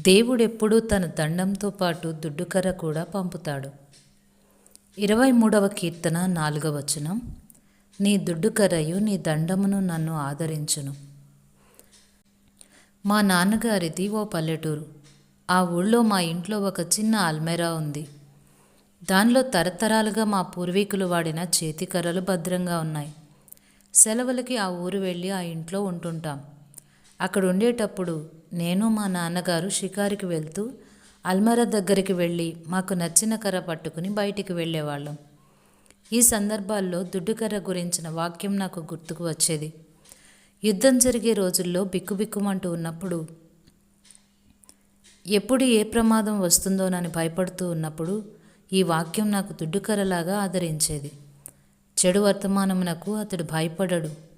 దేవుడెప్పుడూ తన దండంతో పాటు దుడ్డుకర్ర కూడా పంపుతాడు. ఇరవై మూడవ కీర్తన నాలుగవ వచనం. నీ దుడ్డుకర్రయు నీ దండమును నన్ను ఆదరించును. మా నాన్నగారిది ఓ పల్లెటూరు. ఆ ఊళ్ళో మా ఇంట్లో ఒక చిన్న అల్మెరా ఉంది. దానిలో తరతరాలుగా మా పూర్వీకులు వాడిన చేతికర్రలు భద్రంగా ఉన్నాయి. సెలవులకి ఆ ఊరు వెళ్ళి ఆ ఇంట్లో ఉంటుంటాం. అక్కడ ఉండేటప్పుడు నేను మా నాన్నగారు షికారికి వెళ్తూ అల్మరా దగ్గరికి వెళ్ళి మాకు నచ్చిన కర్ర పట్టుకుని బయటికి వెళ్ళేవాళ్ళం. ఈ సందర్భాల్లో దుడ్డుకర్ర గురించిన వాక్యం నాకు గుర్తుకు వచ్చేది. యుద్ధం జరిగే రోజుల్లో బిక్కుబిక్కుమంటూ ఉన్నప్పుడు ఎప్పుడు ఏ ప్రమాదం వస్తుందోనని భయపడుతూ ఉన్నప్పుడు ఈ వాక్యం నాకు దుడ్డుకర్రలాగా ఆదరించేది. చెడు వర్తమానమునకు అతడు భయపడడు.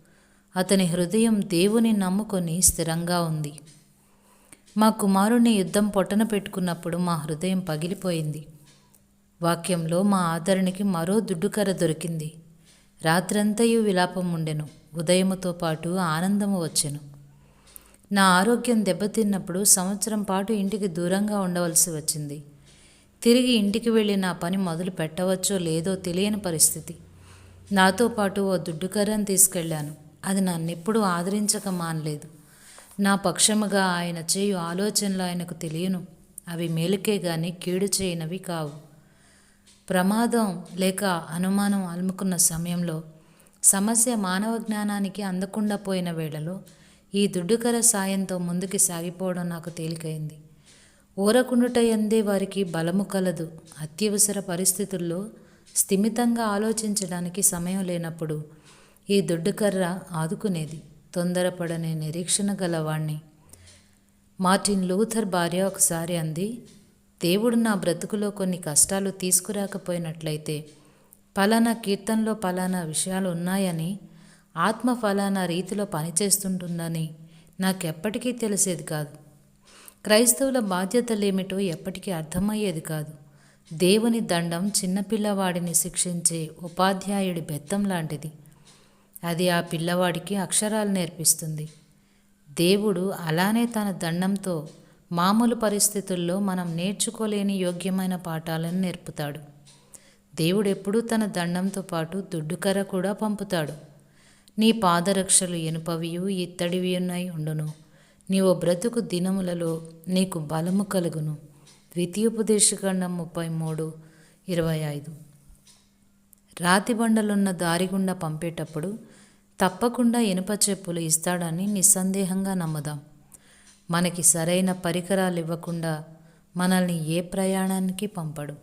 అతని హృదయం దేవుని నమ్ముకొని స్థిరంగా ఉంది. మా కుమారుణ్ణి యుద్ధం పొట్టన పెట్టుకున్నప్పుడు మా హృదయం పగిలిపోయింది. వాక్యంలో మా ఆదరణకి మరో దుడ్డుకర దొరికింది. రాత్రంతయు విలాపం ఉండెను. ఉదయముతో పాటు ఆనందము వచ్చెను. నా ఆరోగ్యం దెబ్బతిన్నప్పుడు సంవత్సరం పాటు ఇంటికి దూరంగా ఉండవలసి వచ్చింది. తిరిగి ఇంటికి వెళ్ళి నా పని మొదలు పెట్టవచ్చో లేదో తెలియని పరిస్థితి. నాతో పాటు ఓ దుడ్డుకర్రను తీసుకెళ్ళాను. అది నన్నెప్పుడూ ఆదరించక మానలేదు. నా పక్షముగా ఆయన చేయు ఆలోచనలు ఆయనకు తెలియను. అవి మేలుకే గాని కీడు చేయనవి కావు. ప్రమాదం లేక అనుమానం అలుముకున్న సమయంలో సమస్య మానవ జ్ఞానానికి అందకుండా పోయిన వేళలో ఈ దుడ్డుకర సాయంతో ముందుకు సాగిపోవడం నాకు తేలికైంది. ఊరకుండుట ఎందే వారికి బలము కలదు. అత్యవసర పరిస్థితుల్లో స్థిమితంగా ఆలోచించడానికి సమయం లేనప్పుడు ఈ దొడ్డుకర్ర ఆదుకునేది. తొందరపడనే నిరీక్షణ గలవాణ్ణి. మార్టిన్ లూథర్ భార్య ఒకసారి అంది దేవుడు నా బ్రతుకులో కొన్ని కష్టాలు తీసుకురాకపోయినట్లయితే పలానా కీర్తనలో పలానా విషయాలు ఉన్నాయని ఆత్మ ఫలానా రీతిలో పనిచేస్తుంటుందని నాకెప్పటికీ తెలిసేది కాదు. క్రైస్తవుల బాధ్యతలేమిటో ఎప్పటికీ అర్థమయ్యేది కాదు. దేవుని దండం చిన్నపిల్లవాడిని శిక్షించే ఉపాధ్యాయుడి బెత్తం లాంటిది. అది ఆ పిల్లవాడికి అక్షరాలు నేర్పిస్తుంది. దేవుడు అలానే తన దండంతో మామూలు పరిస్థితుల్లో మనం నేర్చుకోలేని యోగ్యమైన పాఠాలను నేర్పుతాడు. దేవుడు ఎప్పుడూ తన దండంతో పాటు దుడ్డుకర కూడా పంపుతాడు. నీ పాదరక్షలు ఎనుపవియు ఇత్తడివియున్నై ఉండును. నీవు బ్రతుకు దినములలో నీకు బలము కలుగును. ద్వితీయోపదేశఖండం ముప్పై మూడు ఇరవై ఐదు. రాతి బండలున్న దారి గుండా పంపేటప్పుడు తప్పకుండా ఇనుప చెప్పులు ఇస్తాడని నిస్సందేహంగా నమ్ముదాం. మనకి సరైన పరికరాలు ఇవ్వకుండా మనల్ని ఏ ప్రయాణానికి పంపడు.